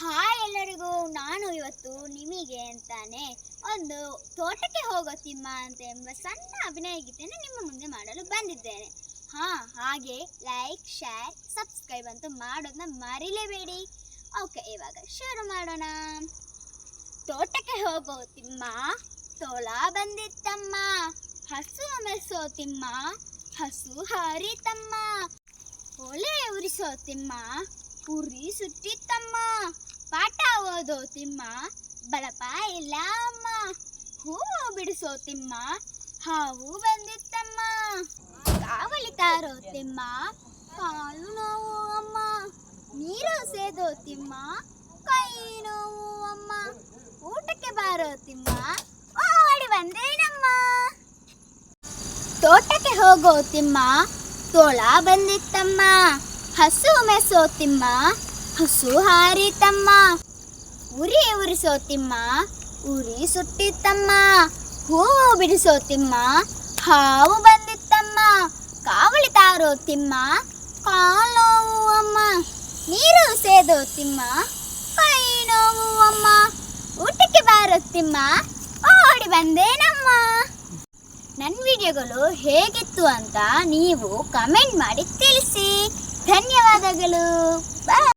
Hi ಎಲ್ಲರಿಗೂ, ನಾನು ಇವತ್ತು ನಿಮಗೆ ಅಂತಾನೆ ಒಂದು ತೋಟಕ್ಕೆ ಹೋಗೋ ತಿಮ್ಮ ಅಂತ ಎಂಬ ಸಣ್ಣ ಅಭಿನಯ ಗೀತೆಯನ್ನು ನಿಮ್ಮ ಮುಂದೆ ಮಾಡಲು ಬಂದಿದ್ದೇನೆ. ಹಾ, ಹಾಗೆ ಲೈಕ್ ಶೇರ್ ಸಬ್ಸ್ಕ್ರೈಬ್ ಅಂತೂ ಮಾಡೋದನ್ನ ಮರಿಲೇಬೇಡಿ. ಓಕೆ ಇವಾಗ ಶುರು ಮಾಡೋಣ. ತೋಟಕ್ಕೆ ಹೋಗೋ ತಿಮ್ಮ, ತೋಳ ಬಂದಿತ್ತಮ್ಮ. ಹಸು ಮೆಸೋ ತಿಮ್ಮ, ಹಸು ಹರಿತಮ್ಮ. ಒಲೆ ಉರಿಸೋ ತಿಮ್ಮ, ಉರಿ ಸುಟ್ಟಿತ್ತಮ್ಮ ಓದೋ ತಿಮ್ಮ. ಬಳಪ ಇಲ್ಲ ಅಮ್ಮ. ಹೂವು ಬಿಡಿಸೋ ತಿಮ್ಮ. ಹಾವು ಬಂದಿತ್ತಮ್ಮ. ಕಾವಲಿ ತಾರೋ ತಿಮ್ಮ. ಕಾಲು ನೋವು ಅಮ್ಮ. ನೀರು ಸೇದೋ ತಿಮ್ಮ. ಕೈ ನೋವು ಅಮ್ಮ. ಊಟಕ್ಕೆ ಬಾರೋ ತಿಮ್ಮ. ಓಡಿ ಬಂದೇನಮ್ಮ. ತೋಟಕ್ಕೆ ಹೋಗೋ ತಿಮ್ಮ. ತೋಳ ಬಂದಿತ್ತಮ್ಮ. ಹಸು ಮೆಸೋ ತಿಮ್ಮ. ಹಸು ಹಾರಿತಮ್ಮ. ಉರಿ ಉರಿಸೋ ತಿಮ್ಮ ಉರಿ ಸುಟ್ಟಿತ್ತಮ್ಮ, ಹೂವು ಬಿಡಿಸೋ ತಿಮ್ಮ ಹಾವು ಬಂದಿತ್ತಮ್ಮ, ಕಾವಳಿ ತಾರೋ ತಿಮ್ಮ ಕಾಲೋವು ಅಮ್ಮ ನೀರು ಸೇದೋ ತಿಮ್ಮ ಕೈ ನೋವು ಅಮ್ಮ ಊಟಕ್ಕೆ ಬಾರೋ ತಿಮ್ಮ ಓಡಿ ಬಂದೇನಮ್ಮ? ನನ್ನ ವಿಡಿಯೋಗಳು ಹೇಗಿತ್ತು ಅಂತ ನೀವು ಕಮೆಂಟ್ ಮಾಡಿ ತಿಳಿಸಿ. ಧನ್ಯವಾದಗಳು.